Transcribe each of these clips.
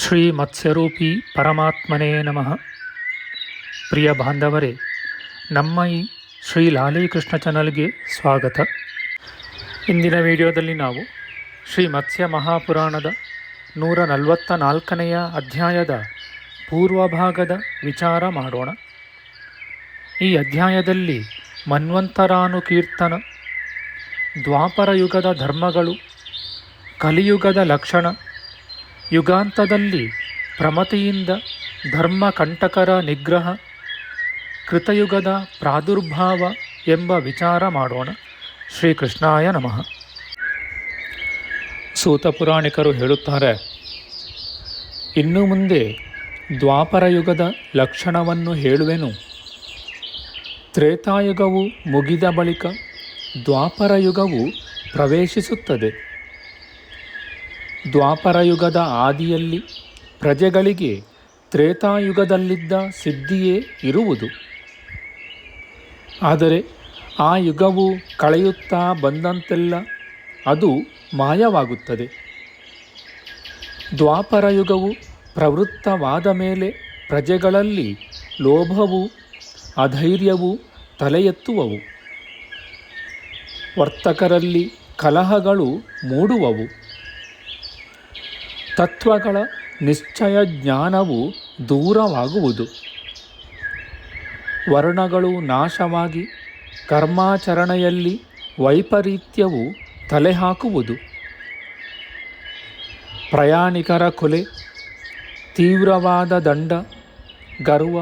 ಶ್ರೀ ಮತ್ಸ್ಯರೂಪಿ ಪರಮಾತ್ಮನೇ ನಮಃ. ಪ್ರಿಯ ಬಾಂಧವರೇ, ನಮ್ಮ ಈ ಶ್ರೀ ಲಾಲೀಕೃಷ್ಣ ಚಾನಲ್ಗೆ ಸ್ವಾಗತ. ಇಂದಿನ ವಿಡಿಯೋದಲ್ಲಿ ನಾವು ಶ್ರೀ ಮತ್ಸ್ಯ ಮಹಾಪುರಾಣದ ನೂರ ನಲವತ್ತ ನಾಲ್ಕನೆಯ ಅಧ್ಯಾಯದ ಪೂರ್ವಭಾಗದ ವಿಚಾರ ಮಾಡೋಣ. ಈ ಅಧ್ಯಾಯದಲ್ಲಿ ಮನ್ವಂತರಾನುಕೀರ್ತನ ದ್ವಾಪರ ಯುಗದ ಧರ್ಮಗಳು, ಕಲಿಯುಗದ ಲಕ್ಷಣ ಯುಗಾಂತದಲ್ಲಿ ಪ್ರಮತಿಯಿಂದ ಧರ್ಮ ಕಂಟಕರ ನಿಗ್ರಹ, ಕೃತಯುಗದ ಪ್ರಾದುರ್ಭಾವ ಎಂಬ ವಿಚಾರ ಮಾಡೋಣ. ಶ್ರೀಕೃಷ್ಣಾಯ ನಮಃ. ಸೂತ ಪುರಾಣಿಕರು ಹೇಳುತ್ತಾರೆ, ಇನ್ನು ಮುಂದೆ ದ್ವಾಪರ ಯುಗದ ಲಕ್ಷಣವನ್ನು ಹೇಳುವೆನು. ತ್ರೇತಾಯುಗವು ಮುಗಿದ ಬಳಿಕ ದ್ವಾಪರ ಯುಗವು ಪ್ರವೇಶಿಸುತ್ತದೆ. ದ್ವಾಪರ ಯುಗದ ಆದಿಯಲ್ಲಿ ಪ್ರಜೆಗಳಿಗೆ ತ್ರೇತಾಯುಗದಲ್ಲಿದ್ದ ಸಿದ್ಧಿಯೇ ಇರುವುದು. ಆದರೆ ಆ ಯುಗವು ಕಳೆಯುತ್ತಾ ಬಂದಂತೆಲ್ಲ ಅದು ಮಾಯವಾಗುತ್ತದೆ. ದ್ವಾಪರಯುಗವು ಪ್ರವೃತ್ತವಾದ ಮೇಲೆ ಪ್ರಜೆಗಳಲ್ಲಿ ಲೋಭವು ಅಧೈರ್ಯವು ತಲೆಯೆತ್ತುವವು. ವರ್ತಕರಲ್ಲಿ ಕಲಹಗಳು ಮೂಡುವವು. ತತ್ವಗಳ ನಿಶ್ಚಯ ಜ್ಞಾನವು ದೂರವಾಗುವುದು. ವರ್ಣಗಳು ನಾಶವಾಗಿ ಕರ್ಮಾಚರಣೆಯಲ್ಲಿ ವೈಪರೀತ್ಯವು ತಲೆಹಾಕುವುದು. ಪ್ರಯಾಣಿಕರ ಕೊಲೆ, ತೀವ್ರವಾದ ದಂಡ, ಗರ್ವ,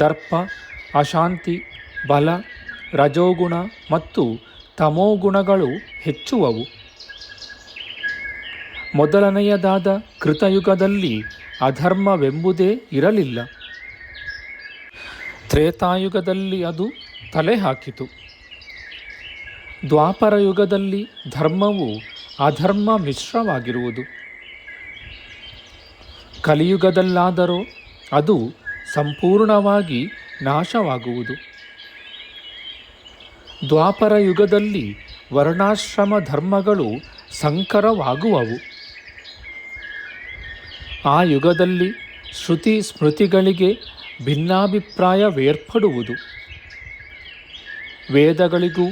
ದರ್ಪ, ಅಶಾಂತಿ, ಬಲ, ರಜೋಗುಣ ಮತ್ತು ತಮೋಗುಣಗಳು ಹೆಚ್ಚುವವು. ಮೊದಲನೆಯದಾದ ಕೃತಯುಗದಲ್ಲಿ ಅಧರ್ಮವೆಂಬುದೇ ಇರಲಿಲ್ಲ. ತ್ರೇತಾಯುಗದಲ್ಲಿ ಅದು ತಲೆ ಹಾಕಿತು ದ್ವಾಪರ ಯುಗದಲ್ಲಿ ಧರ್ಮವು ಅಧರ್ಮ ಮಿಶ್ರವಾಗಿರುವುದು ಕಲಿಯುಗದಲ್ಲಾದರೂ ಅದು ಸಂಪೂರ್ಣವಾಗಿ ನಾಶವಾಗುವುದು. ದ್ವಾಪರ ಯುಗದಲ್ಲಿ ವರ್ಣಾಶ್ರಮ ಧರ್ಮಗಳು ಸಂಕರವಾಗುವವು. ಆ ಯುಗದಲ್ಲಿ ಶ್ರುತಿ ಸ್ಮೃತಿಗಳಿಗೆ ಭಿನ್ನಾಭಿಪ್ರಾಯವೇರ್ಪಡುವುದು. ವೇದಗಳಿಗೂ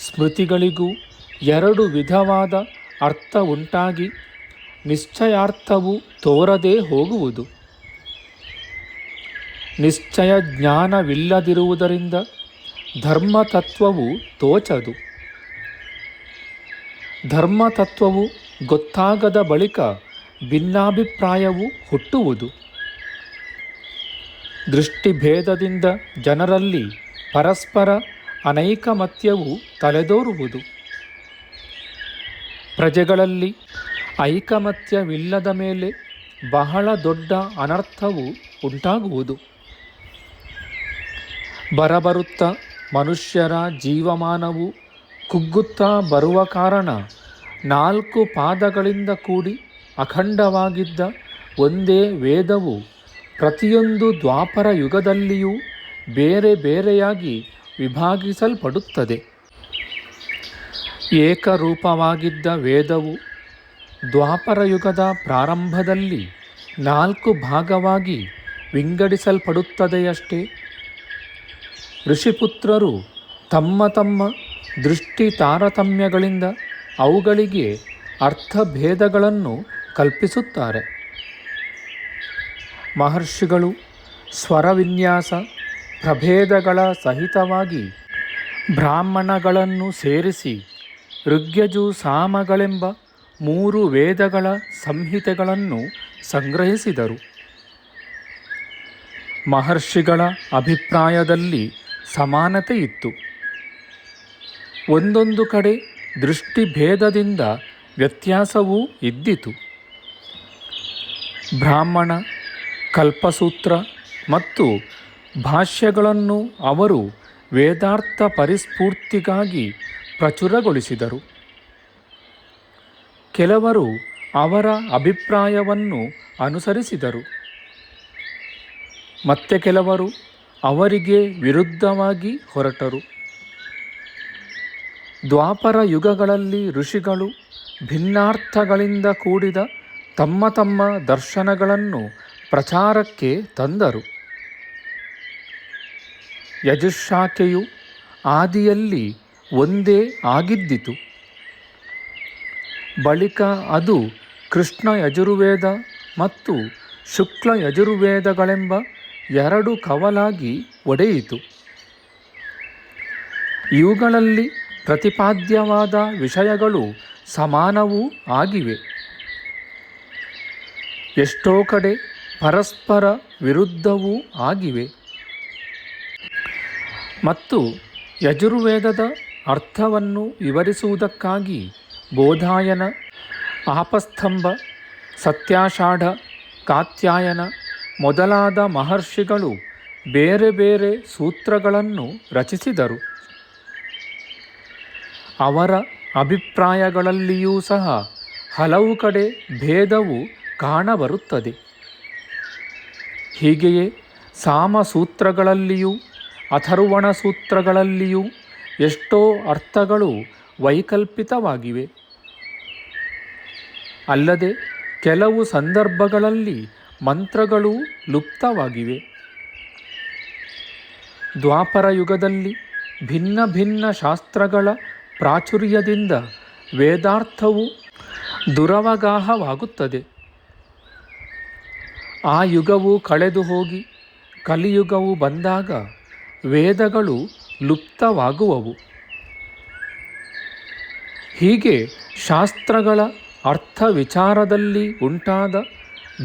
ಸ್ಮೃತಿಗಳಿಗೂ ಎರಡು ವಿಧವಾದ ಅರ್ಥ ಉಂಟಾಗಿ ನಿಶ್ಚಯಾರ್ಥವು ತೋರದೇ ಹೋಗುವುದು. ನಿಶ್ಚಯ ಜ್ಞಾನವಿಲ್ಲದಿರುವುದರಿಂದ ಧರ್ಮತತ್ವವು ತೋಚದು. ಧರ್ಮತತ್ವವು ಗೊತ್ತಾಗದ ಬಳಿಕ ಭಿನ್ನಾಭಿಪ್ರಾಯವು ಹುಟ್ಟುವುದು. ದೃಷ್ಟಿಭೇದದಿಂದ ಜನರಲ್ಲಿ ಪರಸ್ಪರ ಅನೈಕಮತ್ಯವು ತಲೆದೋರುವುದು. ಪ್ರಜೆಗಳಲ್ಲಿ ಐಕಮತ್ಯವಿಲ್ಲದ ಮೇಲೆ ಬಹಳ ದೊಡ್ಡ ಅನರ್ಥವು ಉಂಟಾಗುವುದು. ಬರಬರುತ್ತ ಮನುಷ್ಯರ ಜೀವಮಾನವು ಕುಗ್ಗುತ್ತಾ ಬರುವ ಕಾರಣ ನಾಲ್ಕು ಪಾದಗಳಿಂದ ಕೂಡಿ ಅಖಂಡವಾಗಿದ್ದ ಒಂದೇ ವೇದವು ಪ್ರತಿಯೊಂದು ದ್ವಾಪರ ಯುಗದಲ್ಲಿಯೂ ಬೇರೆ ಬೇರೆಯಾಗಿ ವಿಭಾಗಿಸಲ್ಪಡುತ್ತದೆ. ಏಕರೂಪವಾಗಿದ್ದ ವೇದವು ದ್ವಾಪರ ಯುಗದ ಪ್ರಾರಂಭದಲ್ಲಿ ನಾಲ್ಕು ಭಾಗವಾಗಿ ವಿಂಗಡಿಸಲ್ಪಡುತ್ತದೆಯಷ್ಟೇ. ಋಷಿಪುತ್ರರು ತಮ್ಮ ತಮ್ಮ ದೃಷ್ಟಿ ತಾರತಮ್ಯಗಳಿಂದ ಅವುಗಳಿಗೆ ಅರ್ಥಭೇದಗಳನ್ನು ಕಲ್ಪಿಸುತ್ತಾರೆ. ಮಹರ್ಷಿಗಳು ಸ್ವರವಿನ್ಯಾಸ, ಪ್ರಭೇದಗಳ ಸಹಿತವಾಗಿ ಬ್ರಾಹ್ಮಣಗಳನ್ನು ಸೇರಿಸಿ ಋಗ್ಯಜು ಸಾಮಗಳೆಂಬ ಮೂರು ವೇದಗಳ ಸಂಹಿತೆಗಳನ್ನು ಸಂಗ್ರಹಿಸಿದರು. ಮಹರ್ಷಿಗಳ ಅಭಿಪ್ರಾಯದಲ್ಲಿ ಸಮಾನತೆ ಇತ್ತು ಒಂದೊಂದು ಕಡೆ ದೃಷ್ಟಿಭೇದದಿಂದ ವ್ಯತ್ಯಾಸವೂ ಇದ್ದಿತು. ಬ್ರಾಹ್ಮಣ, ಕಲ್ಪಸೂತ್ರ ಮತ್ತು ಭಾಷ್ಯಗಳನ್ನು ಅವರು ವೇದಾರ್ಥ ಪರಿಸ್ಫೂರ್ತಿಗಾಗಿ ಪ್ರಚುರಗೊಳಿಸಿದರು. ಕೆಲವರು ಅವರ ಅಭಿಪ್ರಾಯವನ್ನು ಅನುಸರಿಸಿದರು. ಮತ್ತೆ ಕೆಲವರು ಅವರಿಗೆ ವಿರುದ್ಧವಾಗಿ ಹೊರಟರು. ದ್ವಾಪರ ಯುಗಗಳಲ್ಲಿ ಋಷಿಗಳು ಭಿನ್ನಾರ್ಥಗಳಿಂದ ಕೂಡಿದ ತಮ್ಮ ತಮ್ಮ ದರ್ಶನಗಳನ್ನು ಪ್ರಚಾರಕ್ಕೆ ತಂದರು. ಯಜುಶಾಖೆಯು ಆದಿಯಲ್ಲಿ ಒಂದೇ ಆಗಿದ್ದಿತು. ಬಳಿಕ ಅದು ಕೃಷ್ಣ ಯಜುರ್ವೇದ ಮತ್ತು ಶುಕ್ಲ ಯಜುರ್ವೇದಗಳೆಂಬ ಎರಡು ಕವಲಾಗಿ ಒಡೆಯಿತು. ಇವುಗಳಲ್ಲಿ ಪ್ರತಿಪಾದ್ಯವಾದ ವಿಷಯಗಳು ಸಮಾನವೂ ಆಗಿವೆ. ಎಷ್ಟೋ ಕಡೆ ಪರಸ್ಪರ ವಿರುದ್ಧವೂ ಆಗಿವೆ. ಮತ್ತು ಯಜುರ್ವೇದದ ಅರ್ಥವನ್ನು ವಿವರಿಸುವುದಕ್ಕಾಗಿ ಬೋಧಾಯನ ಆಪಸ್ತಂಭ ಸತ್ಯಾಷಾಢ, ಕಾತ್ಯಾಯನ ಮೊದಲಾದ ಮಹರ್ಷಿಗಳು ಬೇರೆ ಬೇರೆ ಸೂತ್ರಗಳನ್ನು ರಚಿಸಿದರು. ಅವರ ಅಭಿಪ್ರಾಯಗಳಲ್ಲಿಯೂ ಸಹ ಹಲವು ಕಡೆ ಭೇದವು ಕಾಣಬರುತ್ತದೆ. ಹೀಗೆಯೇ ಸಾಮಸೂತ್ರಗಳಲ್ಲಿಯೂ ಅಥರ್ವಣ ಸೂತ್ರಗಳಲ್ಲಿಯೂ ಎಷ್ಟೋ ಅರ್ಥಗಳು ವೈಕಲ್ಪಿತವಾಗಿವೆ. ಅಲ್ಲದೆ ಕೆಲವು ಸಂದರ್ಭಗಳಲ್ಲಿ ಮಂತ್ರಗಳು ಲುಪ್ತವಾಗಿವೆ. ದ್ವಾಪರ ಯುಗದಲ್ಲಿ ಭಿನ್ನ ಭಿನ್ನ ಶಾಸ್ತ್ರಗಳ ಪ್ರಾಚುರ್ಯದಿಂದ ವೇದಾರ್ಥವು ದುರವಗಾಹವಾಗುತ್ತದೆ. ಆ ಯುಗವು ಕಳೆದು ಹೋಗಿ, ಕಲಿಯುಗವು ಬಂದಾಗ ವೇದಗಳು ಲುಪ್ತವಾಗುವವು. ಹೀಗೆ ಶಾಸ್ತ್ರಗಳ ಅರ್ಥ ವಿಚಾರದಲ್ಲಿ ಉಂಟಾದ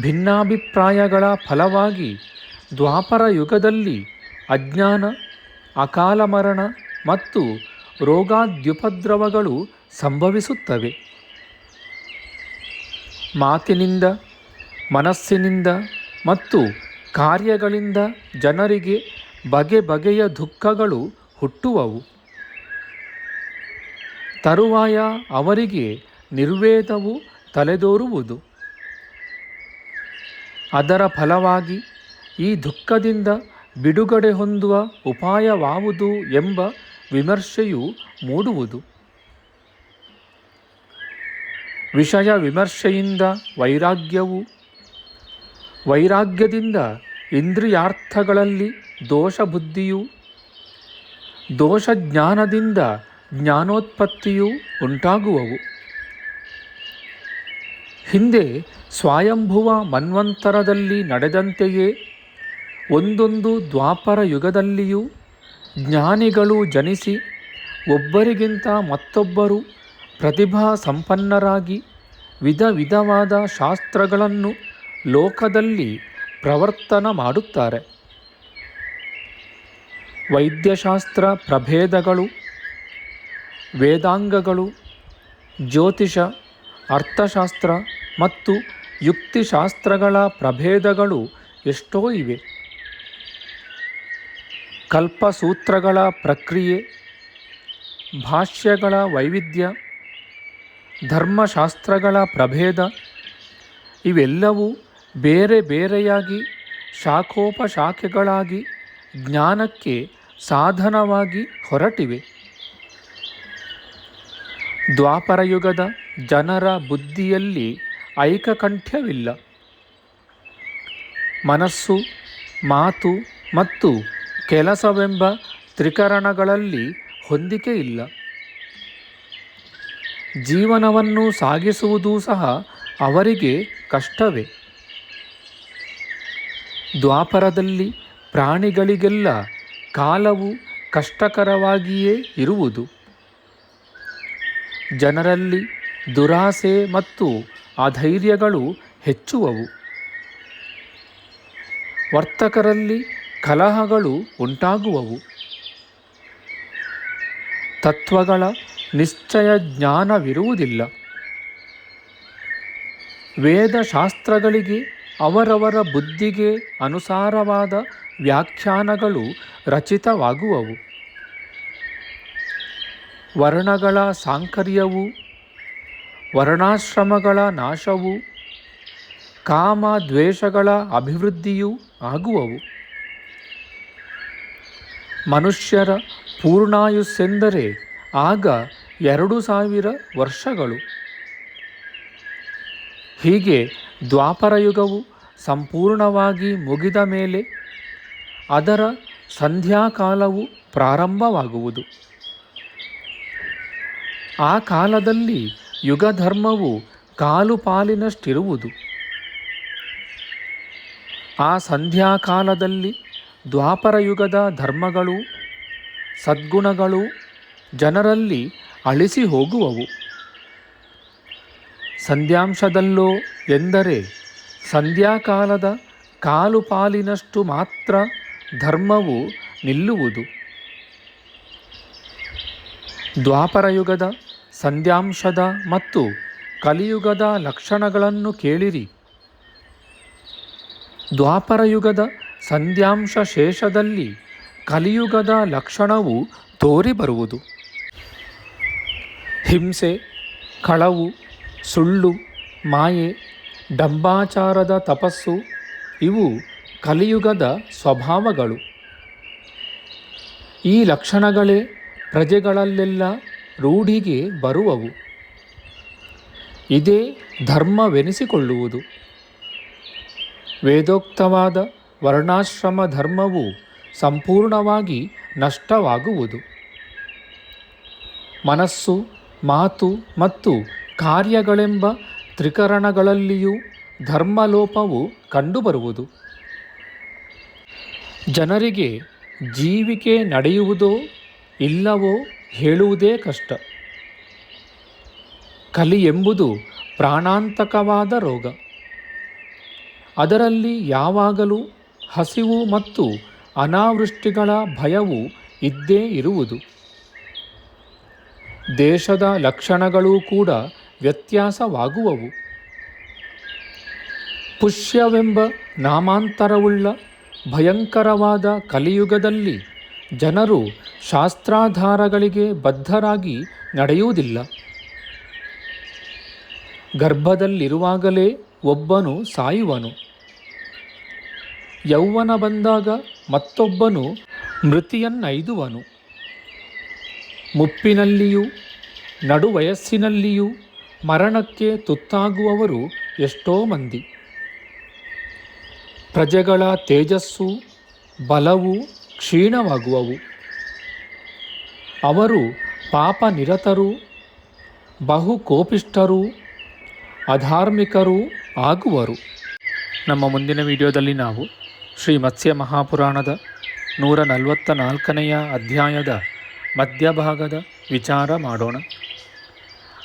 ಭಿನ್ನಾಭಿಪ್ರಾಯಗಳ ಫಲವಾಗಿ ದ್ವಾಪರ ಯುಗದಲ್ಲಿ ಅಜ್ಞಾನ ಅಕಾಲ ಮರಣ ಮತ್ತು ರೋಗಾದ್ಯುಪದ್ರವಗಳು ಸಂಭವಿಸುತ್ತವೆ. ಮಾತಿನಿಂದ ಮನಸ್ಸಿನಿಂದ ಮತ್ತು ಕಾರ್ಯಗಳಿಂದ ಜನರಿಗೆ ಬಗೆ ಬಗೆಯ ದುಃಖಗಳು ಹುಟ್ಟುವವು. ತರುವಾಯ ಅವರಿಗೆ ನಿರ್ವೇದವು ತಲೆದೋರುವುದು. ಅದರ ಫಲವಾಗಿ ಈ ದುಃಖದಿಂದ ಬಿಡುಗಡೆ ಹೊಂದುವ ಉಪಾಯವಾವುದು ಎಂಬ ವಿಮರ್ಶೆಯು ಮೂಡುವುದು. ವಿಷಯ ವಿಮರ್ಶೆಯಿಂದ ವೈರಾಗ್ಯವು ವೈರಾಗ್ಯದಿಂದ ಇಂದ್ರಿಯಾರ್ಥಗಳಲ್ಲಿ ದೋಷಬುದ್ಧಿಯು, ದೋಷಜ್ಞಾನದಿಂದ ಜ್ಞಾನೋತ್ಪತ್ತಿಯೂ ಉಂಟಾಗುವವು. ಹಿಂದೆ ಸ್ವಯಂಭುವ ಮನ್ವಂತರದಲ್ಲಿ ನಡೆದಂತೆಯೇ, ಒಂದೊಂದು ದ್ವಾಪರ ಯುಗದಲ್ಲಿಯೂ ಜ್ಞಾನಿಗಳು ಜನಿಸಿ ಒಬ್ಬರಿಗಿಂತ ಮತ್ತೊಬ್ಬರು ಪ್ರತಿಭಾ ಸಂಪನ್ನರಾಗಿ ವಿಧ ವಿಧವಾದ ಶಾಸ್ತ್ರಗಳನ್ನು ಲೋಕದಲ್ಲಿ ಪ್ರವರ್ತನ ಮಾಡುತ್ತಾರೆ. ವೈದ್ಯಶಾಸ್ತ್ರ ಪ್ರಭೇದಗಳು, ವೇದಾಂಗಗಳು, ಜ್ಯೋತಿಷ, ಅರ್ಥಶಾಸ್ತ್ರ ಮತ್ತು ಯುಕ್ತಿಶಾಸ್ತ್ರಗಳ ಪ್ರಭೇದಗಳು ಎಷ್ಟೋ ಇವೆ. ಕಲ್ಪಸೂತ್ರಗಳ ಪ್ರಕ್ರಿಯೆ, ಭಾಷ್ಯಗಳ ವೈವಿಧ್ಯ, ಧರ್ಮಶಾಸ್ತ್ರಗಳ ಪ್ರಭೇದ, ಇವೆಲ್ಲವೂ ಬೇರೆ ಬೇರೆಯಾಗಿ, ಶಾಖೋಪಶಾಖೆಗಳಾಗಿ, ಜ್ಞಾನಕ್ಕೆ ಸಾಧನವಾಗಿ ಹೊರಟಿವೆ. ದ್ವಾಪರಯುಗದ ಜನರ ಬುದ್ಧಿಯಲ್ಲಿ ಐಕಕಂಠ್ಯವಿಲ್ಲ. ಮನಸ್ಸು, ಮಾತು ಮತ್ತು ಕೆಲಸವೆಂಬ ತ್ರಿಕರಣಗಳಲ್ಲಿ ಹೊಂದಿಕೆ ಇಲ್ಲ. ಜೀವನವನ್ನು ಸಾಗಿಸುವುದೂ ಸಹ ಅವರಿಗೆ ಕಷ್ಟವೇ. ದ್ವಾಪರದಲ್ಲಿ ಪ್ರಾಣಿಗಳಿಗೆಲ್ಲ ಕಾಲವು ಕಷ್ಟಕರವಾಗಿಯೇ ಇರುವುದು. ಜನರಲ್ಲಿ ದುರಾಸೆ ಮತ್ತು ಅಧೈರ್ಯಗಳು ಹೆಚ್ಚುವವು. ವರ್ತಕರಲ್ಲಿ ಕಲಹಗಳು ಉಂಟಾಗುವವು. ತತ್ವಗಳ ನಿಶ್ಚಯ ಜ್ಞಾನವಿರುವುದಿಲ್ಲ. ವೇದಶಾಸ್ತ್ರಗಳಿಗೆ ಅವರವರ ಬುದ್ಧಿಗೆ ಅನುಸಾರವಾದ ವ್ಯಾಖ್ಯಾನಗಳು ರಚಿತವಾಗುವವು. ವರ್ಣಗಳ ಸಾಂಕರ್ಯವು, ವರ್ಣಾಶ್ರಮಗಳ ನಾಶವು ಕಾಮ ದ್ವೇಷಗಳ ಅಭಿವೃದ್ಧಿಯೂ ಆಗುವವು. ಮನುಷ್ಯರ ಪೂರ್ಣಾಯುಸ್ಸೆಂದರೆ ಆಗ ಎರಡು ಸಾವಿರ ವರ್ಷಗಳು. ಹೀಗೆ ದ್ವಾಪರಯುಗವು ಸಂಪೂರ್ಣವಾಗಿ ಮುಗಿದ ಮೇಲೆ ಅದರ ಸಂಧ್ಯಾಕಾಲವು ಪ್ರಾರಂಭವಾಗುವುದು. ಆ ಕಾಲದಲ್ಲಿ ಯುಗಧರ್ಮವು ಕಾಲು ಪಾಲಿನಷ್ಟಿರುವುದು ಆ ಸಂಧ್ಯಾಕಾಲದಲ್ಲಿ ದ್ವಾಪರಯುಗದ ಧರ್ಮಗಳು, ಸದ್ಗುಣಗಳು ಜನರಲ್ಲಿ ಅಳಿಸಿ ಹೋಗುವವು. ಸಂಧ್ಯಾಂಶದಲ್ಲೋ ಎಂದರೆ ಸಂಧ್ಯಾಕಾಲದ ಕಾಲು ಪಾಲಿನಷ್ಟು ಮಾತ್ರ ಧರ್ಮವು ನಿಲ್ಲುವುದು. ದ್ವಾಪರಯುಗದ ಸಂಧ್ಯಾಂಶದ ಮತ್ತು ಕಲಿಯುಗದ ಲಕ್ಷಣಗಳನ್ನು ಕೇಳಿರಿ. ದ್ವಾಪರಯುಗದ ಸಂಧ್ಯಾಂಶ ಶೇಷದಲ್ಲಿ ಕಲಿಯುಗದ ಲಕ್ಷಣವು ತೋರಿಬರುವುದು. ಹಿಂಸೆ, ಕಳವು ಸುಳ್ಳು, ಮಾಯೆ, ಡಂಬಾಚಾರದ ತಪಸ್ಸು ಇವು ಕಲಿಯುಗದ ಸ್ವಭಾವಗಳು. ಈ ಲಕ್ಷಣಗಳೇ ಪ್ರಜೆಗಳಲ್ಲೆಲ್ಲ ರೂಢಿಗೆ ಬರುವವು. ಇದೇ ಧರ್ಮವೆನಿಸಿಕೊಳ್ಳುವುದು. ವೇದೋಕ್ತವಾದ ವರ್ಣಾಶ್ರಮ ಧರ್ಮವು ಸಂಪೂರ್ಣವಾಗಿ ನಷ್ಟವಾಗುವುದು. ಮನಸ್ಸು, ಮಾತು ಮತ್ತು ಕಾರ್ಯಗಳೆಂಬ ತ್ರಿಕರಣಗಳಲ್ಲಿಯೂ ಧರ್ಮಲೋಪವು ಕಂಡುಬರುವುದು. ಜನರಿಗೆ ಜೀವಿಕೆ ನಡೆಯುವುದೋ ಇಲ್ಲವೋ ಹೇಳುವುದೇ ಕಷ್ಟ. ಕಲಿ ಎಂಬುದು ಪ್ರಾಣಾಂತಕವಾದ ರೋಗ. ಅದರಲ್ಲಿ ಯಾವಾಗಲೂ ಹಸಿವು ಮತ್ತು ಅನಾವೃಷ್ಟಿಗಳ ಭಯವು ಇದ್ದೇ ಇರುವುದು. ದೇಶದ ಲಕ್ಷಣಗಳೂ ಕೂಡ ವ್ಯತ್ಯಾಸವಾಗುವವು. ಪುಷ್ಯವೆಂಬ ನಾಮಾಂತರವುಳ್ಳ ಭಯಂಕರವಾದ ಕಲಿಯುಗದಲ್ಲಿ ಜನರು ಶಾಸ್ತ್ರಾಧಾರಗಳಿಗೆ ಬದ್ಧರಾಗಿ ನಡೆಯುವುದಿಲ್ಲ. ಗರ್ಭದಲ್ಲಿರುವಾಗಲೇ ಒಬ್ಬನು ಸಾಯುವನು. ಯೌವನ ಬಂದಾಗ ಮತ್ತೊಬ್ಬನು ಮೃತಿಯನ್ನೈದುವನು. ಮುಪ್ಪಿನಲ್ಲಿಯೂ, ನಡುವಯಸ್ಸಿನಲ್ಲಿಯೂ ಮರಣಕ್ಕೆ ತುತ್ತಾಗುವವರು ಎಷ್ಟೋ ಮಂದಿ. ಪ್ರಜೆಗಳ ತೇಜಸ್ಸು, ಬಲವು ಕ್ಷೀಣವಾಗುವವು. ಅವರು ಪಾಪ ನಿರತರು ಬಹು ಕೋಪಿಷ್ಟರು ಅಧಾರ್ಮಿಕರು ಆಗುವರು. ನಮ್ಮ ಮುಂದಿನ ವಿಡಿಯೋದಲ್ಲಿ ನಾವು ಶ್ರೀ ಮತ್ಸ್ಯ ಮಹಾಪುರಾಣದ ನೂರ ನಲವತ್ತ ನಾಲ್ಕನೆಯ ಅಧ್ಯಾಯದ ಮಧ್ಯಭಾಗದ ವಿಚಾರ ಮಾಡೋಣ.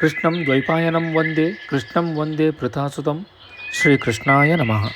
कृष्णं द्वैपायनं वन्दे कृष्णं वन्दे प्रथासुतं। श्रीकृष्णाय नमः।